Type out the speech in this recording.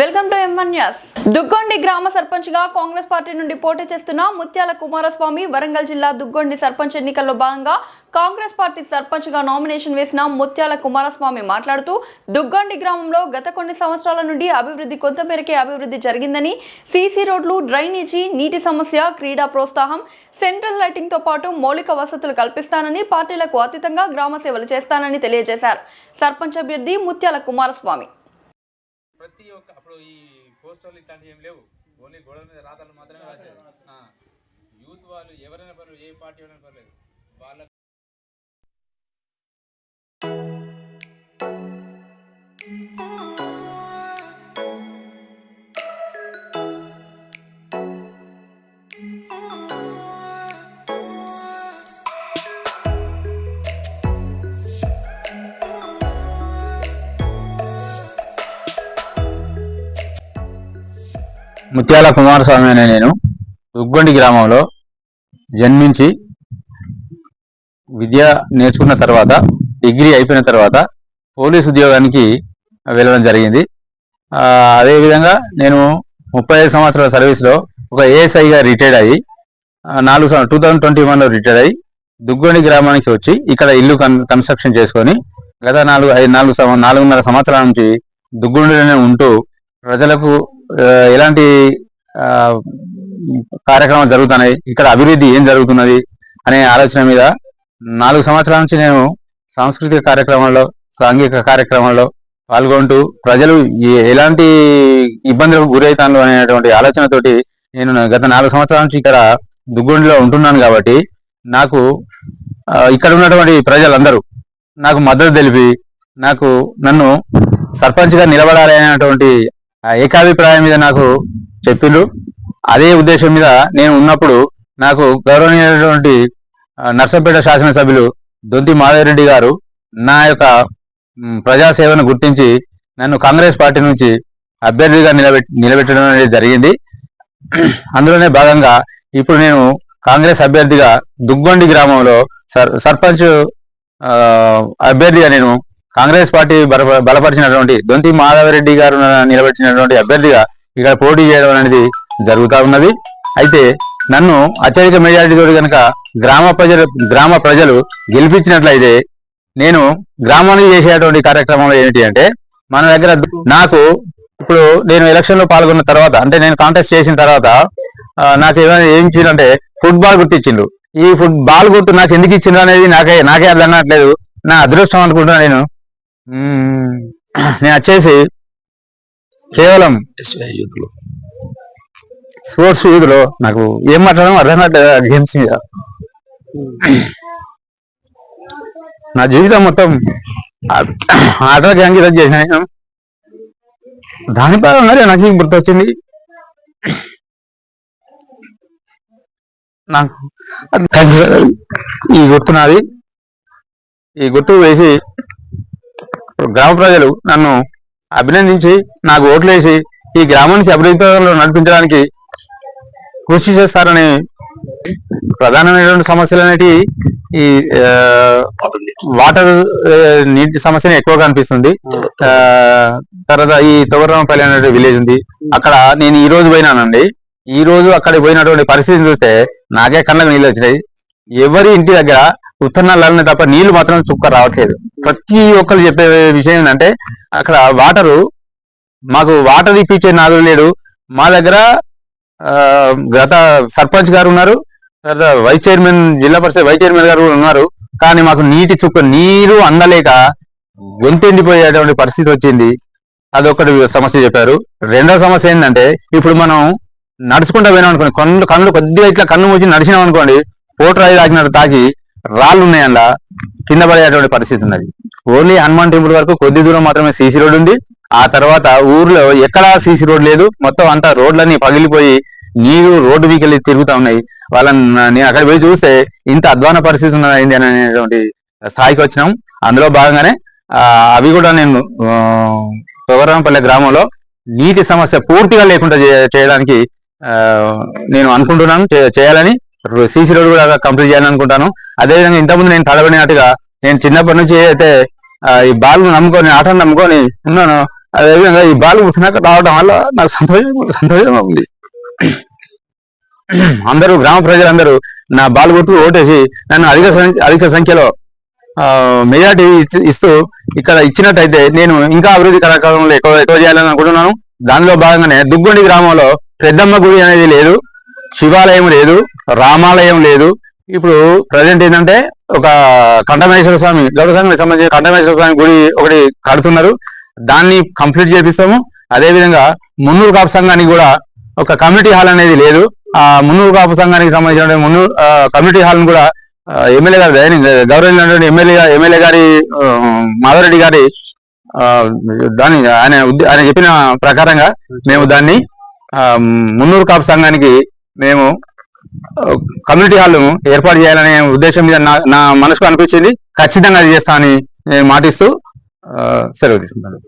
Welcome to M N news Duggondi గ్రామ సర్పంచ్గా Congress party నుండి పోటీ చేస్తున్న ముత్యాల కుమారస్వామి వరంగల్ జిల్లా దుగ్గొండి సర్పంచ్ ఎన్నికల్లో భాగంగా కాంగ్రెస్ పార్టీ సర్పంచ్గా నామినేషన్ వేసిన ముత్యాల కుమారస్వామి మాట్లాడుతూ దుగ్గొండి గ్రామంలో గత కొన్ని సంవత్సరాల నుండి అభివృద్ధి కొంతమేరకే అభివృద్ధి జరిగిందని సీసీ రోడ్లు డ్రైనేజీ నీటి సమస్య క్రీడా ప్రోత్సాహం సెంట్రల్ లైటింగ్తో పాటు మౌలిక వసతులు కల్పిస్తానని పార్టీలకు అతీతంగా గ్రామ సేవలు చేస్తానని తెలియజేశారు. సర్పంచ్ అభ్యర్థి ముత్యాల కుమారస్వామి. ప్రతి ఒక్క అప్పుడు ఈ పోస్టర్లు ఇట్లాంటివి ఏం లేవు. ఓన్లీ గోడల మీద రాతలు మాత్రమే ఆ, యూత్ వాళ్ళు ఎవరైనా పర్లేదు ఏ పార్టీ అయినా పర్లేదు వాళ్ళ ముత్యాల కుమారస్వామి అనే నేను దుగ్గొండి గ్రామంలో జన్మించి విద్య నేర్చుకున్న తర్వాత డిగ్రీ అయిపోయిన తర్వాత పోలీస్ ఉద్యోగానికి వెళ్ళడం జరిగింది. అదేవిధంగా నేను ముప్పై ఐదు సంవత్సరాల సర్వీస్లో ఒక ఏఎస్ఐగా రిటైర్డ్ అయ్యి నాలుగు నాలుగు టూ థౌజండ్ ట్వంటీ వన్లో రిటైర్డ్ అయ్యి దుగ్గొండి గ్రామానికి వచ్చి ఇక్కడ ఇల్లు కన్ కన్స్ట్రక్షన్ చేసుకొని గత నాలుగు ఐదు నాలుగు నాలుగున్నర సంవత్సరాల నుంచి దుగ్గొండిలోనే ఉంటూ ప్రజలకు ఎలాంటి కార్యక్రమాలు జరుగుతున్నాయి ఇక్కడ అభివృద్ధి ఏం జరుగుతున్నది అనే ఆలోచన మీద నాలుగు సంవత్సరాల నుంచి నేను సాంస్కృతిక కార్యక్రమాల్లో సాంఘిక కార్యక్రమాల్లో పాల్గొంటూ ప్రజలు ఏ- ఎలాంటి ఇబ్బందులకు గురవుతాను అనేటువంటి ఆలోచనతోటి నేను గత నాలుగు సంవత్సరాల నుంచి ఇక్కడ దుగ్గొండిలో ఉంటున్నాను కాబట్టి నాకు ఇక్కడ ఉన్నటువంటి ప్రజలందరూ నాకు మద్దతు తెలిపి నాకు నన్ను సర్పంచ్గా నిలబడాలి అనేటువంటి ఏకాభిప్రాయం మీద నాకు చెప్పిండ్రు అదే ఉద్దేశం మీద నేను ఉన్నప్పుడు నాకు గౌరవనీయమైనటువంటి నర్సంపేట శాసనసభ్యులు దొంతి మాధవరెడ్డి గారు నా యొక్క ప్రజాసేవను గుర్తించి నన్ను కాంగ్రెస్ పార్టీ నుంచి అభ్యర్థిగా నిలబెట్ నిలబెట్టడం అనేది జరిగింది. అందులోనే భాగంగా ఇప్పుడు నేను కాంగ్రెస్ అభ్యర్థిగా దుగ్గొండి గ్రామంలో సర్ సర్పంచ్ అభ్యర్థిగా నేను కాంగ్రెస్ పార్టీ బలపరిచినటువంటి దొంతి మాధవరెడ్డి గారు నిలబెట్టినటువంటి అభ్యర్థిగా ఇక్కడ పోటీ చేయడం అనేది జరుగుతూ ఉన్నది. అయితే నన్ను అత్యధిక మెజారిటీతో కనుక గ్రామ ప్రజలు గ్రామ ప్రజలు గెలిపించినట్లయితే నేను గ్రామానికి చేసేటువంటి కార్యక్రమంలో ఏమిటి అంటే మన దగ్గర నాకు ఇప్పుడు నేను ఎలక్షన్లో పాల్గొన్న తర్వాత అంటే నేను కాంటెస్ట్ చేసిన తర్వాత నాకు ఏమైనా ఏం ఇచ్చిందంటే ఫుట్బాల్ గుర్తు ఇచ్చిండు ఈ ఫుట్బాల్ గుర్తు నాకు ఎందుకు ఇచ్చిండ్రు అనేది నాకే నాకే అర్థం అనట్లేదు నా అదృష్టం అనుకుంటున్నా నేను. నేను వచ్చేసి కేవలం స్పోర్ట్స్ యూత్లో నాకు ఏం మాట్లాడడం అర్థం కావట్లేదు గేమ్స్ మీద. నా జీవితం మొత్తం ఆ- ఆటలకి అంకితం చేసిన దాని పరంగా నాకు గుర్తొచ్చింది? నాకు ఈ గుర్తు నాది ఈ గుర్తు వేసి గ్రామ ప్రజలు నన్ను అభినందించి నాకు ఓట్లు వేసి ఈ గ్రామానికి అభివృద్ధి నడిపించడానికి కృషి చేస్తారని ప్రధానమైనటువంటి సమస్యలు అనేటివి ఈ వాటర్ నీటి సమస్యనే ఎక్కువగా కనిపిస్తుంది ఆ, తర్వాత ఈ తొగరమపల్లి అనే విలేజ్ ఉంది. అక్కడ నేను ఈ రోజు పోయినానండి. ఈ రోజు అక్కడ పోయినటువంటి పరిస్థితిని చూస్తే నాకే కళ్ళకు నీళ్ళు వచ్చినాయి. ఎవరి ఇంటి దగ్గర ఉత్తరాలనే తప్ప నీళ్ళు మాత్రం చుక్క రావట్లేదు. ప్రతి ఒక్కరు చెప్పే విషయం ఏంటంటే అక్కడ వాటరు మాకు వాటర్ ఇప్పించే నాదులు లేడు. మా దగ్గర ఆ, గత సర్పంచ్ గారు ఉన్నారు తర్వాత వైస్ చైర్మన్ జిల్లా పరిషత్ వైస్ చైర్మన్ గారు కూడా ఉన్నారు. కానీ మాకు నీటి చుక్క నీరు అందలేక గొంతెండిపోయేటువంటి పరిస్థితి వచ్చింది. అదొకటి సమస్య చెప్పారు. రెండో సమస్య ఏంటంటే ఇప్పుడు మనం నడుచుకుంటూ పోయినాం అనుకోండి కళ్ళు కళ్ళు కొద్దిగా ఇట్లా కన్ను మూసి నడిచినాం అనుకోండి పోటరాయి తాకినట్టు తాకి రాళ్ళు ఉన్నాయి కింద పడేటువంటి పరిస్థితి ఉన్నది. ఓన్లీ హనుమాన్ టెంపుల్ వరకు కొద్ది దూరం మాత్రమే సీసీ రోడ్ ఉంది. ఆ తర్వాత ఊర్లో ఎక్కడా సీసీ రోడ్ లేదు. మొత్తం అంతా రోడ్లన్నీ పగిలిపోయి నీరు రోడ్డు మీకెళ్ళి తిరుగుతా ఉన్నాయి. వాళ్ళని నేను అక్కడ పోయి చూస్తే ఇంత అధ్వాన పరిస్థితి ఉన్నది అనేటువంటి స్థాయికి వచ్చినాం. అందులో భాగంగానే అవి కూడా నేను తొగరంపల్లి గ్రామంలో నీటి సమస్య పూర్తిగా లేకుండా చేయడానికి ఆ, నేను అనుకుంటున్నాను. చేయాలని సీసీ రోడ్ కూడా కంప్లీట్ చేయాలని అనుకుంటాను. అదేవిధంగా ఇంతకుముందు నేను తలబడినట్టుగా నేను చిన్నప్పటి నుంచి అయితే ఈ బాల్ నమ్ముకొని ఆటను నమ్ముకొని ఉన్నాను అదేవిధంగా ఈ బాల్ కూర్చున్నాక రావడం వల్ల నాకు సంతోషం సంతోషంగా ఉంది. అందరూ గ్రామ ప్రజలందరూ నా బాల్ గుర్తుకు ఓటేసి నన్ను అధిక అధిక సంఖ్యలో మెజార్టీ ఇస్తూ ఇక్కడ ఇచ్చినట్టయితే నేను ఇంకా అభివృద్ధి కార్యక్రమంలో ఎక్కువ ఎక్కువ చేయాలని అనుకుంటున్నాను. దానిలో భాగంగానే దుగ్గొండి గ్రామంలో పెద్దమ్మ గుడి అనేది లేదు. శివాలయం లేదు రామాలయం లేదు. ఇప్పుడు ప్రజెంట్ ఏంటంటే ఒక కంఠమేశ్వర స్వామి గౌడ సంబంధించిన కంఠమేశ్వర స్వామి గుడి ఒకటి కడుతున్నారు. దాన్ని కంప్లీట్ చేపిస్తాము. అదే విధంగా మున్నూరు కాపు సంఘానికి కూడా ఒక కమ్యూనిటీ హాల్ అనేది లేదు. ఆ మున్నూరు కాపు సంఘానికి సంబంధించిన మున్నూరు కమ్యూనిటీ హాల్ను కూడా ఎమ్మెల్యే గారు దయని గౌరవించినటువంటి ఎమ్మెల్యే ఎమ్మెల్యే గారి మాధవరెడ్డి గారి దాని ఆయన ఆయన చెప్పిన ప్రకారంగా మేము దాన్ని మున్నూరు కాపు సంఘానికి మేము కమ్యూనిటీ హాల్ ఏర్పాటు చేయాలనే ఉద్దేశం మీద నా నా మనసుకు అనిపించింది. ఖచ్చితంగా అది చేస్తా అని మాటిస్తూ సెలవు తీసుకుంటాను